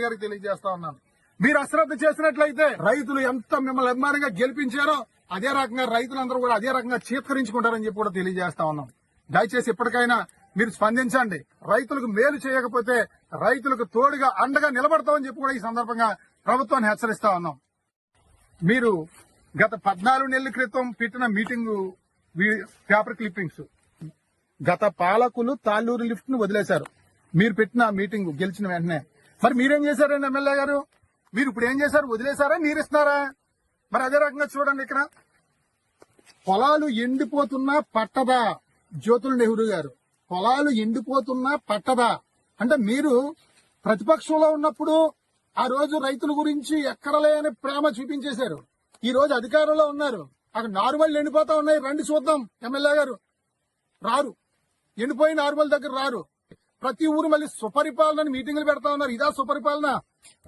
గారికి తెలియజేస్తా ఉన్నాను. మీరు అశ్రద్ధ చేసినట్లయితే రైతులు ఎంత మిమ్మల్ని అభిమానంగా గెలిపించారో అదే రకంగా రైతులందరూ కూడా అదే రకంగా చీత్కరించుకుంటారని చెప్పి కూడా తెలియజేస్తా ఉన్నాం. దయచేసి ఇప్పటికైనా మీరు స్పందించండి. రైతులకు మేలు చేయకపోతే రైతులకు తోడుగా అండగా నిలబడతామని చెప్పి కూడా ఈ సందర్భంగా ప్రభుత్వాన్ని హెచ్చరిస్తా ఉన్నాం. మీరు గత పద్నాలుగు నెలల క్రితం పెట్టిన మీటింగ్ పేపర్ క్లిప్పింగ్స్. గత పాలకులు తాళ్ళూరు లిఫ్ట్ను వదిలేశారు. మీరు పెట్టిన మీటింగ్ గెలిచిన వెంటనే. మరి మీరేం చేశారండి ఎమ్మెల్యే గారు? మీరు ఇప్పుడు ఏం చేశారు? వదిలేశారా? నీరిస్తున్నారా? మరి అదే రకంగా చూడండి ఇక్కడ. పొలాలు ఎండిపోతున్నా పట్టదా? జ్యోతుల నెహ్రూ గారు పొలాలు ఎండిపోతున్నా పట్టదా? అంటే మీరు ప్రతిపక్షంలో ఉన్నప్పుడు ఆ రోజు రైతుల గురించి ఎక్కడలేని ప్రేమ చూపించేశారు. ఈ రోజు అధికారంలో ఉన్నారు. అక్కడ నార్మల్ ఎండిపోతా ఉన్నాయి. రండి చూద్దాం ఎమ్మెల్యే గారు. రారు. ఎండిపోయి నార్మల్ దగ్గర రారు. ప్రతి ఊరు మళ్ళీ సుపరిపాలన మీటింగులు పెడతా ఉన్నారు. ఇదా సుపరిపాలన.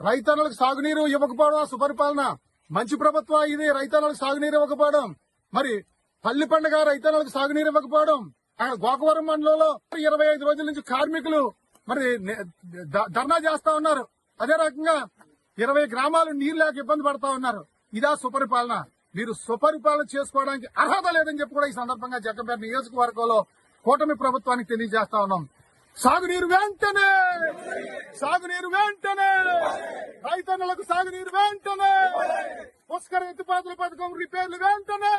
రైతన్నలకు సాగునీరు ఇవ్వకపోవడం సుపరిపాలన. మంచి ప్రభుత్వం ఇది రైతన్నలకు సాగునీరు ఇవ్వకపోవడం. మరి పల్లి పండుగ రైతన్నలకు సాగునీరు ఇవ్వకపోవడం. అక్కడ గోకవరం మండలంలో ఇరవై ఐదు రోజుల నుంచి కార్మికులు మరి నే- ధర్నా చేస్తా ఉన్నారు. అదే రకంగా ఇరవై గ్రామాలు నీరు లేక ఇబ్బంది పడతా ఉన్నారు. ఇదా సుపరిపాలన. మీరు సుపరిపాలన చేసుకోవడానికి అర్హత లేదని చెప్పి కూడా ఈ సందర్భంగా జగ్గంపేట నియోజకవర్గంలో కూటమి ప్రభుత్వానికి తెలియజేస్తా ఉన్నాం. సాగునీరు వెంటనే! సాగునీరు వెంటనే! రైతన్నులకు సాగునీరు వెంటనే! పుష్కర ఎత్తిపాతుల పథకం రిపేర్లు వెంటనే!